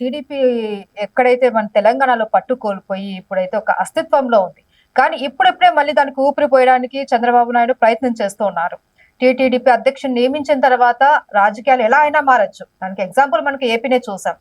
TDP ఎక్కడైతే మన తెలంగాణలో పట్టు కోల్పోయి ఇప్పుడైతే ఒక అస్తిత్వంలో ఉంది. కానీ ఇప్పుడిప్పుడే మళ్ళీ దానికి ఊపిరి పోయడానికి చంద్రబాబు నాయుడు ప్రయత్నం చేస్తూ ఉన్నారు. టీటీడీపీ అధ్యక్షుని నియమించిన తర్వాత రాజకీయాలు ఎలా అయినా మారచ్చు. దానికి ఎగ్జాంపుల్ మనకి ఏపీనే చూసాం.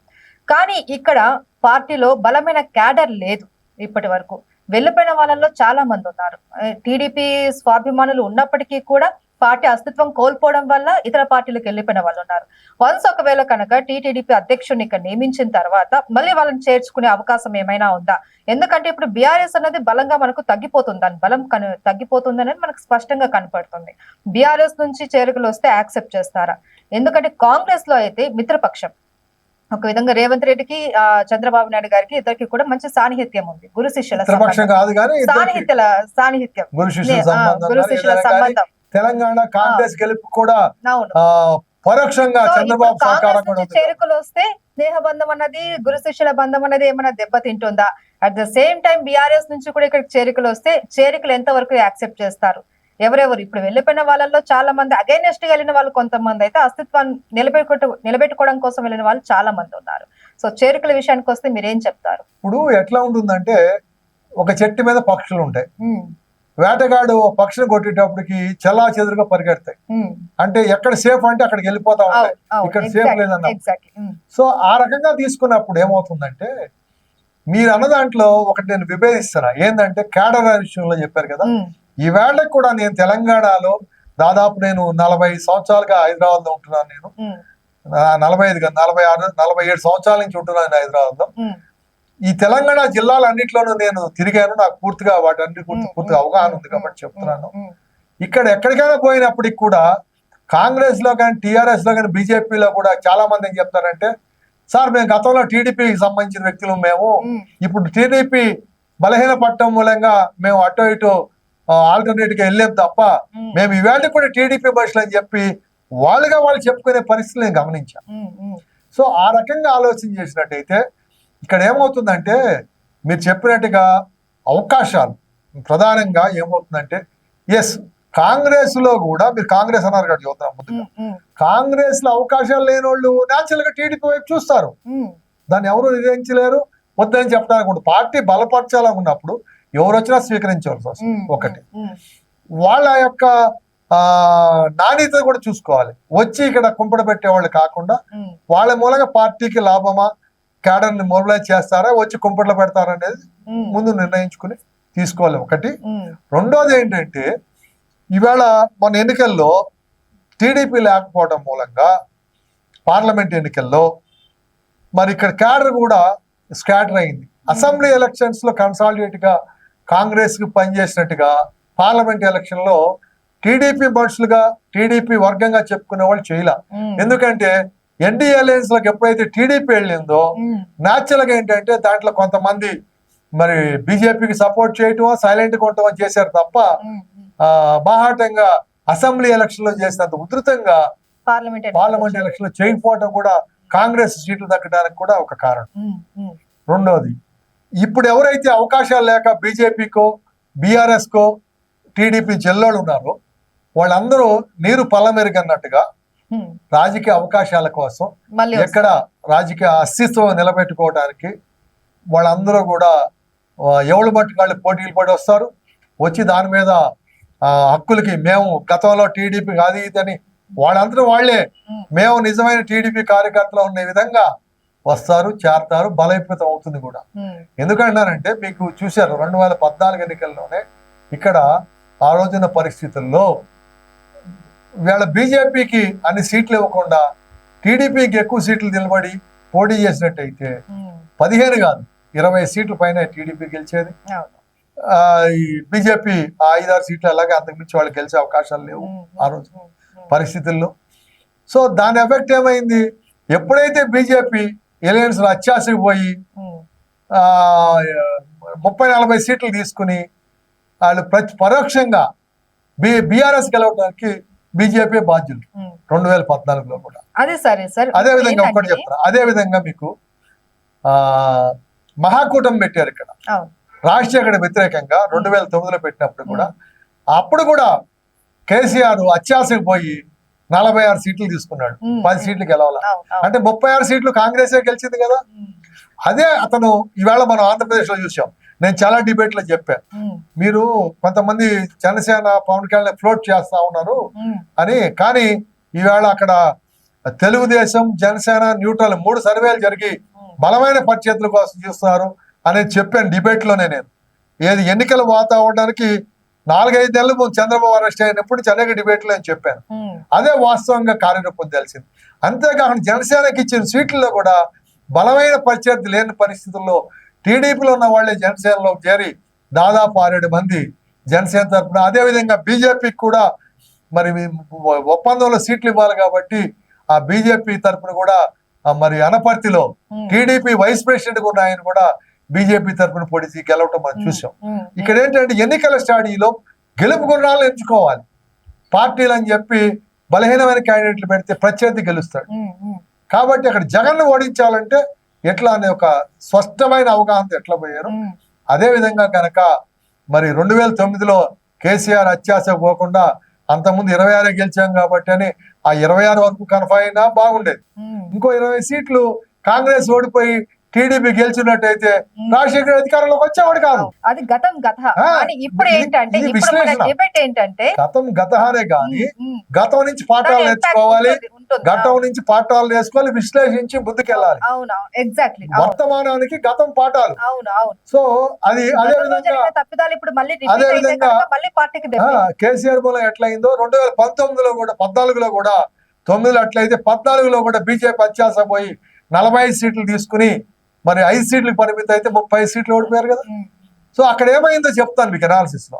కానీ ఇక్కడ పార్టీలో బలమైన క్యాడర్ లేదు ఇప్పటి వరకు. వెళ్ళిపోయిన వాళ్ళల్లో చాలా మంది ఉన్నారు. టీడీపీ స్వాభిమానులు ఉన్నప్పటికీ కూడా పార్టీ అస్తిత్వం కోల్పోవడం వల్ల ఇతర పార్టీలకు వెళ్ళిపోయిన వాళ్ళు ఉన్నారు. వన్స్ ఒకవేళ కనుక టీటీడీపీ అధ్యక్షుడిని ఇక్కడ నియమించిన తర్వాత మళ్ళీ వాళ్ళని చేర్చుకునే అవకాశం ఏమైనా ఉందా? ఎందుకంటే ఇప్పుడు బీఆర్ఎస్ అనేది బలంగా మనకు తగ్గిపోతుంది. దాని బలం కను తగ్గిపోతుంది అనేది మనకు స్పష్టంగా కనపడుతుంది. బీఆర్ఎస్ నుంచి చేరికలు వస్తే యాక్సెప్ట్ చేస్తారా? ఎందుకంటే కాంగ్రెస్లో అయితే మిత్రపక్షం. ఒక విధంగా రేవంత్ రెడ్డికి ఆ, చంద్రబాబు నాయుడు గారికి ఇద్దరికి కూడా మంచి సాన్నిహిత్యం ఉంది. గురు శిష్యుల ఇద్దరికి. సాన్నిహిత్య. గురు శిష్యుల సంబంధం. తెలంగాణ కాంగ్రెస్ గెలుపు కూడా పరోక్షంగా చంద్రబాబు సహకారం కూడా చేరుకులు వస్తే స్నేహ బంధం అన్నది గురు శిష్యుల బంధం అనేది ఏమైనా దెబ్బతింటుందా? At the same time BRS నుంచి కూడా ఇక్కడ చేరికలు వస్తే చేరికలు ఎంత వరకు యాక్సెప్ట్ చేస్తారు? ఎవరెవరు? ఇప్పుడు వెళ్ళిపోయిన వాళ్ళల్లో చాలా మంది అగైనెస్ట్ వెళ్ళిన వాళ్ళు కొంతమంది అయితే అస్తిత్వాన్ని నిలబెట్టు నిలబెట్టుకోవడం కోసం వెళ్ళిన వాళ్ళు చాలా మంది ఉన్నారు. సో చేరికల విషయానికి వస్తే మీరేం చెప్తారు? ఇప్పుడు ఎట్లా ఉంటుందంటే ఒక చెట్టు మీద పక్షులు ఉంటాయి ఉమ్, వేటగాడు పక్షిని కొట్టేటప్పటికి చల్లా చెదురుగా పరిగెడతాయి. అంటే ఎక్కడ సేఫ్ అంటే అక్కడికి వెళ్ళిపోతా ఉంటాయి. ఇక్కడ exactly, ఉమ్, సో ఆ రకంగా తీసుకున్నప్పుడు ఏమవుతుందంటే మీరు అన్న దాంట్లో ఒకటి నేను విభేదిస్తాను ఏంటంటే కేడర్ విషయంలో చెప్పారు కదా. ఈ వేళకి కూడా నేను తెలంగాణలో దాదాపు నేను నలభై సంవత్సరాలుగా హైదరాబాద్లో ఉంటున్నాను నేను. నలభై ఐదు నలభై ఆరు నలభై ఏడు సంవత్సరాల నుంచి ఉంటున్నాను హైదరాబాద్లో ఈ తెలంగాణ జిల్లాలన్నింటిలోనూ నేను తిరిగాను. నాకు పూర్తిగా వాటన్ని పూర్తి పూర్తిగా అవగాహన ఉంది కాబట్టి చెప్తున్నాను. ఇక్కడ ఎక్కడికైనా పోయినప్పటికి కూడా కాంగ్రెస్లో కానీ టిఆర్ఎస్లో కానీ బీజేపీలో కూడా చాలా మంది ఏం చెప్తారంటే సార్ మేము గతంలో టీడీపీకి సంబంధించిన వ్యక్తులు మేము. ఇప్పుడు టీడీపీ బలహీన పట్టడం మూలంగా మేము అటో ఇటో ఆల్టర్నేట్గా వెళ్ళాం తప్ప మేము ఈవేళ కూడా టీడీపీ మనుషులు అని చెప్పి వాళ్ళుగా వాళ్ళు చెప్పుకునే పరిస్థితులు నేను గమనించాను సో ఆ రకంగా ఆలోచన చేసినట్టయితే ఇక్కడ ఏమవుతుందంటే మీరు చెప్పినట్టుగా అవకాశాలు ప్రధానంగా ఏమవుతుందంటే ఎస్ కాంగ్రెస్లో కూడా మీరు కాంగ్రెస్ అన్నారు కదా చూద్దాం ముందుగా. కాంగ్రెస్లో అవకాశాలు లేని వాళ్ళు న్యాచురల్గా టీడీపీ వైపు చూస్తారు. దాన్ని ఎవరు నిర్ణయించలేరు వద్దని చెప్పడానికి పార్టీ బలపరచాలనుకున్నప్పుడు ఎవరు వచ్చినా స్వీకరించవలసి వస్తుంది. ఒకటి. వాళ్ళ యొక్క నాణ్యత కూడా చూసుకోవాలి. వచ్చి ఇక్కడ కుంపడ పెట్టేవాళ్ళు కాకుండా ఉమ్, వాళ్ళ మూలంగా పార్టీకి లాభమా? క్యాడర్ని మొబిలైజ్ చేస్తారా? వచ్చి కుంపట్లో పెడతారా అనేది ముందు నిర్ణయించుకుని తీసుకోవాలి ఒకటి. రెండోది ఏంటంటే ఈవేళ మన ఎన్నికల్లో టీడీపీ లేకపోవడం మూలంగా పార్లమెంట్ ఎన్నికల్లో మరి ఇక్కడ క్యాడర్ కూడా స్కాటర్ అయింది. అసెంబ్లీ ఎలక్షన్స్లో కన్సాలిడేట్గా కాంగ్రెస్కి పనిచేసినట్టుగా పార్లమెంట్ ఎలక్షన్లో టీడీపీ మనుషులుగా టీడీపీ వర్గంగా చెప్పుకునే వాళ్ళు చేయలే ఎందుకంటే ఎన్డీఏ అలయన్స్లోకి ఎప్పుడైతే టీడీపీ వెళ్ళిందో న్యాచురల్గా ఏంటంటే దాంట్లో కొంతమంది మరి బీజేపీకి సపోర్ట్ చేయటమో సైలెంట్గా ఉండటమో చేశారు తప్ప బాహాటంగా అసెంబ్లీ ఎలక్షన్లో చేసినంత ఉధృతంగా పార్లమెంట్ ఎలక్షన్లో చేయకపోవడం కూడా కాంగ్రెస్ సీట్లు దక్కడానికి కూడా ఒక కారణం. రెండోది ఇప్పుడు ఎవరైతే అవకాశాలు లేక బీజేపీకో బీఆర్ఎస్ కో టీడీపీ జిల్లాలు ఉన్నారో వాళ్ళందరూ నీరు పల్లమెరుగన్నట్టుగా. రాజకీయ అవకాశాల కోసం ఎక్కడ రాజకీయ అస్తిత్వం నిలబెట్టుకోవడానికి వాళ్ళందరూ కూడా ఎవరు మట్టుకు వాళ్ళు పోటీలు పడి వస్తారు. వచ్చి దాని మీద హక్కులకి మేము గతంలో టీడీపీ అది ఇది అని వాళ్ళందరూ వాళ్ళే. ఉమ్, మేము నిజమైన టీడీపీ కార్యకర్తలు ఉండే విధంగా వస్తారు చేరతారు బలోపేతం అవుతుంది కూడా. ఉమ్, ఎందుకంటానంటే మీకు చూశారు రెండు వేల పద్నాలుగు ఎన్నికల్లోనే ఇక్కడ ఆ రోజున పరిస్థితుల్లో వీళ్ళ బీజేపీకి అన్ని సీట్లు ఇవ్వకుండా టీడీపీకి ఎక్కువ సీట్లు నిలబడి పోటీ చేసినట్టయితే ఉమ్, పదిహేను కాదు ఇరవై సీట్ల పైన టీడీపీ గెలిచేది. బీజేపీ ఆ ఐదారు సీట్లు అలాగే అంతకుమించి వాళ్ళు గెలిచే అవకాశాలు లేవు ఉమ్, ఆ రోజు ఉమ్, ఉమ్, పరిస్థితుల్లో. సో దాని ఎఫెక్ట్ ఏమైంది? ఎప్పుడైతే బీజేపీ ఎలయన్స్ అత్యాశకు పోయి ముప్పై నలభై సీట్లు తీసుకుని వాళ్ళు ప్రతి పరోక్షంగా బి బీఆర్ఎస్ గెలవడానికి బీజేపీ బాధ్యులు. రెండు వేల పద్నాలుగులో కూడా. అదే సరే సార్ అదే విధంగా ఒకటి చెప్తాను అదే విధంగా మీకు ఆ మహాకూటమి పెట్టారు ఇక్కడ. రాజశేఖర్ వ్యతిరేకంగా రెండు వేల తొమ్మిదిలో పెట్టినప్పుడు కూడా అప్పుడు కూడా కేసీఆర్ అత్యాశకు పోయి నలభై ఆరు సీట్లు తీసుకున్నాడు. పది. సీట్లు గెలవాల. అంటే ముప్పై ఆరు సీట్లు కాంగ్రెసే గెలిచింది కదా? అదే అతను ఈవేళ మనం ఆంధ్రప్రదేశ్లో చూసాం. నేను చాలా డిబేట్లో చెప్పాను మీరు కొంతమంది జనసేన పవన్ కళ్యాణ్ ఫ్లోట్ చేస్తా ఉన్నారు అని కానీ ఈవేళ అక్కడ తెలుగుదేశం జనసేన న్యూట్రల్ మూడు సర్వేలు జరిగి బలమైన పరిచయాల కోసం చూస్తున్నారు అనేది చెప్పాను డిబేట్లోనే నేను. ఏది ఎన్నికల వాతావరణానికి నాలుగైదు నెలలు ముందు చంద్రబాబు అరెస్ట్ అయినప్పుడు అనేక డిబేట్లో నేను చెప్పాను. అదే వాస్తవంగా కార్యరూపం తెలిసింది. అంతేకాకుండా జనసేనకి ఇచ్చిన సీట్లలో కూడా బలమైన ప్రత్యర్థి లేని పరిస్థితుల్లో టీడీపీలో ఉన్న వాళ్ళే జనసేనలో చేరి దాదాపు ఆరేడు మంది జనసేన తరఫున అదేవిధంగా బీజేపీకి కూడా మరి ఒప్పందంలో సీట్లు ఇవ్వాలి కాబట్టి ఆ బీజేపీ తరఫున కూడా మరి అనపర్తిలో టీడీపీ వైస్ ప్రెసిడెంట్ కూడా ఆయన కూడా బీజేపీ తరఫున పొడిచి గెలవటం మనం చూసాం. ఇక్కడ ఏంటంటే ఎన్నికల స్టాడీలో గెలుపు గుర్రాలను ఎంచుకోవాలి. పార్టీలు అని చెప్పి బలహీనమైన క్యాండిడేట్లు పెడితే ప్రత్యర్థి గెలుస్తాడు. కాబట్టి అక్కడ జగన్ ఓడించాలంటే ఎట్లా అనే ఒక స్పష్టమైన అవగాహన ఎట్లా పోయారు? అదే విధంగా కనుక మరి రెండు వేల తొమ్మిదిలో కేసీఆర్ అత్యాశ పోకుండా అంతకుముందు ఇరవై ఆరే గెలిచాం కాబట్టి అని ఆ ఇరవై ఆరు వరకు కన్ఫా అయినా బాగుండేది. ఇంకో ఇరవై సీట్లు కాంగ్రెస్ ఓడిపోయి టీడీపీ గెలిచినట్టయితే రాజశేఖర్ అధికారంలోకి వచ్చేవాడు కాదు. అది గతం గత. కానీ ఇప్పుడు ఏంటంటే ఇప్పుడు గతం గతహానే ఉమ్, గతం నుంచి పాఠాలు నేర్చుకోవాలి. గతం నుంచి పాఠాలు నేర్చుకోవాలి విశ్లేషించి ముందుకెళ్ళాలి. ఎగ్జాక్ట్లీ వర్తమానానికి గతం పాఠాలు. సో అది అదే విధంగా అదే కేసీఆర్ మూలం ఎట్లయిందో రెండు వేల పంతొమ్మిదిలో కూడా పద్నాలుగులో కూడా తొమ్మిదిలో అట్లయితే పద్నాలుగులో కూడా బీజేపీ అత్యాస పోయి నలభై ఐదు సీట్లు తీసుకుని మరి ఐదు సీట్లకు పరిమితం అయితే ముప్పై సీట్లు ఓడిపోయారు కదా. సో అక్కడ ఏమైందో చెప్తాను మీకు అనాలిసిస్లో.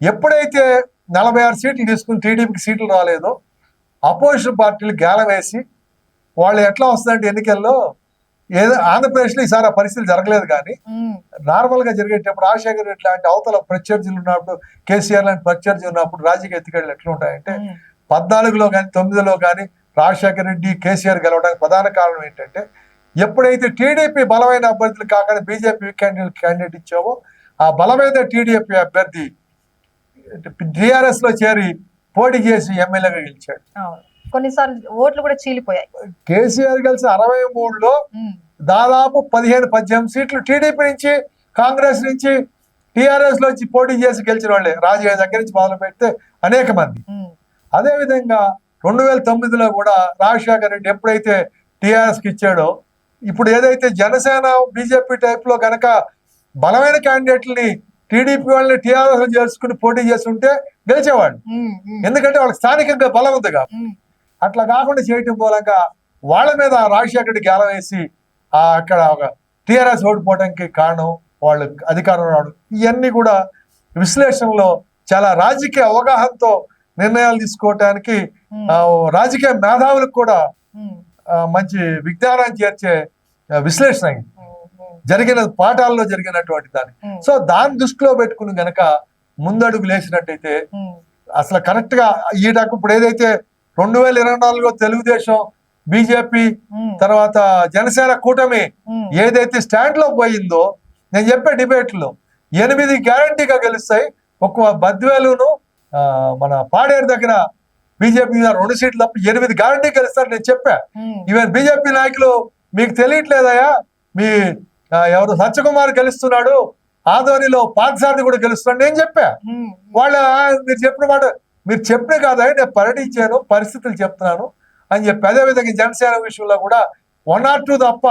ఎప్పుడైతే నలభై ఆరు సీట్లు తీసుకుని టీడీపీకి సీట్లు రాలేదో అపోజిషన్ పార్టీలు గేలం వేసి వాళ్ళు ఎట్లా వస్తుందంటే ఎన్నికల్లో ఏదో ఆంధ్రప్రదేశ్లో ఈసారి ఆ పరిస్థితి జరగలేదు కానీ ఉమ్, నార్మల్గా జరిగేటప్పుడు రాజశేఖర్ రెడ్డి లాంటి అవతల ప్రత్యర్థులు ఉన్నప్పుడు కేసీఆర్ లాంటి ప్రత్యర్థి ఉన్నప్పుడు రాజకీయ ఎత్తుకెళ్ళి ఎట్లా ఉంటాయంటే పద్నాలుగులో కానీ తొమ్మిదిలో కానీ రాజశేఖర రెడ్డి కేసీఆర్ గెలవడానికి ప్రధాన కారణం ఏంటంటే ఎప్పుడైతే టీడీపీ బలమైన అభ్యర్థులు కాకుండా బీజేపీ క్యాండిడేట్ క్యాండిడేట్ ఇచ్చావో ఆ బలమైన టీడీపీ అభ్యర్థి టిఆర్ఎస్లో చేరి పోటీ చేసి ఎమ్మెల్యేగా గెలిచాడు. కొన్నిసార్లు ఓట్లు కూడా చీలిపోయాయి. కేసీఆర్ గెలిచిన అరవై మూడులో దాదాపు పదిహేను పద్దెనిమిది సీట్లు టీడీపీ నుంచి కాంగ్రెస్ నుంచి టిఆర్ఎస్లో వచ్చి పోటీ చేసి గెలిచిన వాళ్ళే. రాజకీయ దగ్గర నుంచి మొదలు పెడితే అనేక మంది. ఉమ్, అదే విధంగా రెండు వేల తొమ్మిదిలో కూడా రాజశేఖర రెడ్డి ఎప్పుడైతే టిఆర్ఎస్కి ఇచ్చాడో ఇప్పుడు ఏదైతే జనసేన బీజేపీ టైప్లో గనక బలమైన క్యాండిడేట్లని టీడీపీ వాళ్ళని టీఆర్ఎస్లో చేర్చుకుని పోటీ చేస్తుంటే గెలిచేవాడు ఎందుకంటే వాళ్ళకి స్థానికంగా బలం ఉంది కాబట్టి అట్లా కాకుండా చేయటం మూలంగా వాళ్ళ మీద రాజశేఖర రెడ్డి గెలం వేసి ఆ అక్కడ ఒక టీఆర్ఎస్ ఓడిపోవడానికి కారణం వాళ్ళు అధికారం రావడం. ఇవన్నీ కూడా విశ్లేషణలో చాలా రాజకీయ అవగాహనతో నిర్ణయాలు తీసుకోవటానికి రాజకీయ మేధావులకు కూడా మంచి విజ్ఞానాన్ని చేర్చే విశ్లేషణ ఇది. జరిగిన పాఠాల్లో జరిగినటువంటి దాన్ని. సో దాన్ని దృష్టిలో పెట్టుకుని గనక ముందడుగు లేచినట్టయితే అసలు కరెక్ట్గా ఈ ఇప్పుడు ఏదైతే రెండు వేల ఇరవై నాలుగులో తెలుగుదేశం బీజేపీ తర్వాత జనసేన కూటమి ఏదైతే స్టాండ్లో పోయిందో నేను చెప్పే డిబేట్లో ఎనిమిది గ్యారంటీగా గెలుస్తాయి. ఒక్క బద్వేలును మన పాడేరు దగ్గర బీజేపీ మీద రెండు సీట్లు తప్ప ఎనిమిది గ్యారంటీ గెలుస్తారు నేను చెప్పా. ఈవెన్ బీజేపీ నాయకులు మీకు తెలియట్లేదయా మీ ఎవరు సత్యకుమార్ గెలుస్తున్నాడు ఆదోనిలో పార్థసారథి కూడా గెలుస్తున్నాడు. నేను చెప్పా. వాళ్ళ "ఆ, మీరు చెప్పిన మాట మీరు చెప్పిన కాదా నేను పర్యటించాను పరిస్థితులు చెప్తున్నాను అని చెప్పి. అదేవిధంగా జనసేన విషయంలో కూడా వన్ ఆర్ టూ తప్ప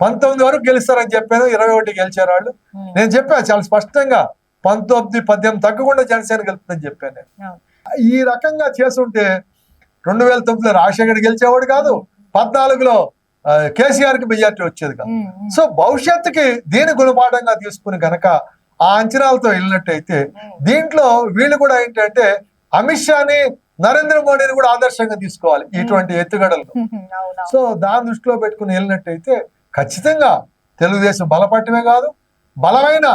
పంతొమ్మిది వరకు గెలుస్తారని చెప్పాను ఇరవై ఒకటి గెలిచారు వాళ్ళు. నేను చెప్పా చాలా స్పష్టంగా పంతొమ్మిది పద్దెనిమిది తగ్గకుండా జనసేన గెలుస్తుందని చెప్పాను నేను. ఈ రకంగా చేస్తుంటే రెండు వేల తొమ్మిదిలో రాజశేఖర్ గెలిచేవాడు కాదు పద్నాలుగులో కేసీఆర్కి మెజార్టీ వచ్చేది కాదు. సో భవిష్యత్తుకి దీని గుణపాఠంగా తీసుకుని గనక ఆ అంచనాలతో వెళ్ళినట్టయితే దీంట్లో వీళ్ళు కూడా ఏంటంటే అమిత్ షాని నరేంద్ర మోడీని కూడా ఆదర్శంగా తీసుకోవాలి ఇటువంటి ఎత్తుగడలు. సో దాని దృష్టిలో పెట్టుకుని వెళ్ళినట్టయితే ఖచ్చితంగా తెలుగుదేశం బలపడటమే కాదు బలమైన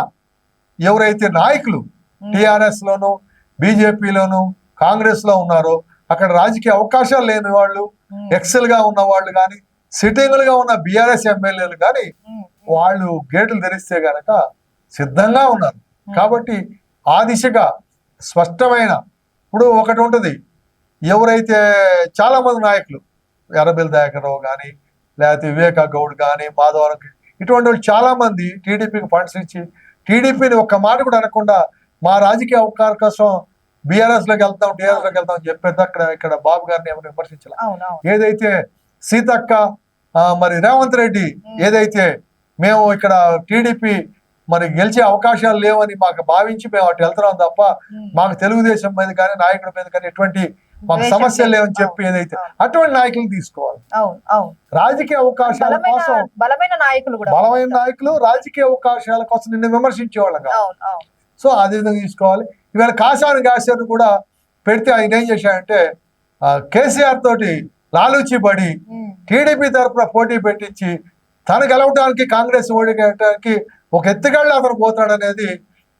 ఎవరైతే నాయకులు టిఆర్ఎస్ లోను బీజేపీలోను కాంగ్రెస్లో ఉన్నారో అక్కడ రాజకీయ అవకాశాలు లేని వాళ్ళు ఎక్సెల్గా ఉన్న వాళ్ళు కానీ సిట్టింగ్లుగా ఉన్న బీఆర్ఎస్ ఎమ్మెల్యేలు కానీ వాళ్ళు గేట్లు తెరిస్తే గనక సిద్ధంగా ఉన్నారు. కాబట్టి ఆ దిశగా స్పష్టమైన ఇప్పుడు ఒకటి ఉంటుంది. ఎవరైతే చాలా మంది నాయకులు ఎర్రబెల్లి దయాకర్రావు కానీ లేకపోతే వివేకా గౌడ్ కానీ మాధవరం ఇటువంటి వాళ్ళు చాలా మంది టీడీపీకి ఫండ్స్ ఇచ్చి టీడీపీని ఒక్క మాట కూడా అనకుండా మా రాజకీయ అవకాశం కోసం బీఆర్ఎస్లోకి వెళ్తాం టీఆర్ఎస్లోకి వెళ్తాం అని చెప్పేది అక్కడ ఇక్కడ బాబు గారిని ఎవరు విమర్శించాల. ఏదైతే సీతక్క మరి రేవంత్ రెడ్డి ఏదైతే మేము ఇక్కడ టీడీపీ మరి గెలిచే అవకాశాలు లేవని మాకు భావించి మేము అటు వెళ్తున్నాం తప్ప. మాకు తెలుగుదేశం మీద కానీ నాయకుడి మీద కానీ ఎటువంటి మాకు సమస్యలు. లేవని చెప్పి ఏదైతే. అటువంటి నాయకులు తీసుకోవాలి. రాజకీయ అవకాశాల కోసం బలమైన నాయకులు బలమైన నాయకులు రాజకీయ అవకాశాల కోసం నిన్ను విమర్శించేవాళ్ళం సో అదే విధంగా తీసుకోవాలి. ఇవాళ కాసాని గాసాను కూడా పెడితే ఆయన ఏం చేశాడంటే కేసీఆర్ తోటి లాలూచి పడి. టీడీపీ తరఫున పోటీ పెట్టించి తను గెలవడానికి కాంగ్రెస్ ఓడిగడానికి ఒక ఎత్తుగళ్ళు అతను పోతాడు అనేది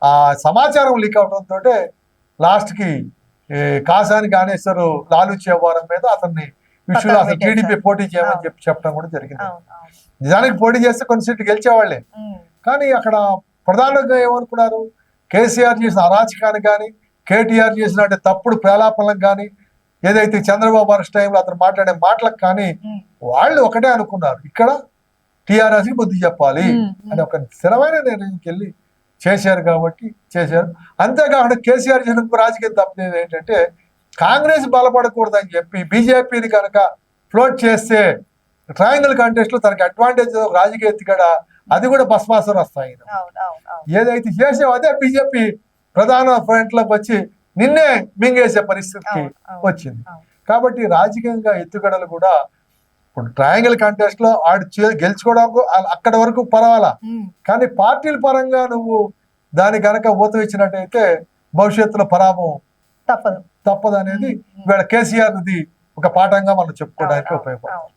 ఆ సమాచారం లీక్ అవడంతో లాస్ట్కి కాసాని గానేశ్వరు లాలూచి వ్యవహారం మీద అతన్ని విషయంలో అసలు టీడీపీ. పోటీ చేయమని. చెప్పి చెప్పడం కూడా జరిగింది నిజానికి పోటీ చేస్తే కొన్ని సీట్లు గెలిచేవాళ్ళే ఉమ్. కానీ అక్కడ ప్రధానంగా ఏమనుకున్నారు కేసీఆర్ చేసిన అరాచకానికి కానీ కేటీఆర్ చేసిన తప్పుడు ప్రలాపనలకు కానీ ఏదైతే చంద్రబాబు అరెస్ట్ టైంలో అతను మాట్లాడే మాటలకు కానీ. వాళ్ళు ఒకటే అనుకున్నారు ఇక్కడ టీఆర్ఎస్కి బుద్ధి చెప్పాలి. అని ఒక స్థిరమైన నిర్ణయంకి వెళ్ళి చేశారు కాబట్టి చేశారు అంతేకాకుండా కేసీఆర్ ఇంకో రాజకీయ తప్పలేదు ఏంటంటే కాంగ్రెస్ బలపడకూడదని చెప్పి బీజేపీని కనుక ఫ్లోట్ చేస్తే ట్రయాంగిల్ కంటెస్ట్లో తనకి అడ్వాంటేజ్ రాజకీయ ఎత్తుగడ అది కూడా భస్మాసురం వస్తాయి ఏదైతే చేసావో అదే బీజేపీ ప్రధాన ఫ్రంట్లోకి వచ్చి నిన్నే మింగేసే అవును వచ్చింది. కాబట్టి రాజకీయంగా ఎత్తుగడలు కూడా ఇప్పుడు ట్రయాంగిల్ కంటెస్ట్లో ఆడు చే- గెలుచుకోవడం అక్కడ వరకు పర్వాలా. కానీ పార్టీల పరంగా నువ్వు దాని గనక ఊతం ఇచ్చినట్టయితే భవిష్యత్తులో పరాభవం తప్పదు తప్పదు అనేది. ఇవాళ కేసీఆర్ ఒక పాఠంగా మనం చెప్పుకోవడానికి ఉపయోగపడుతుంది.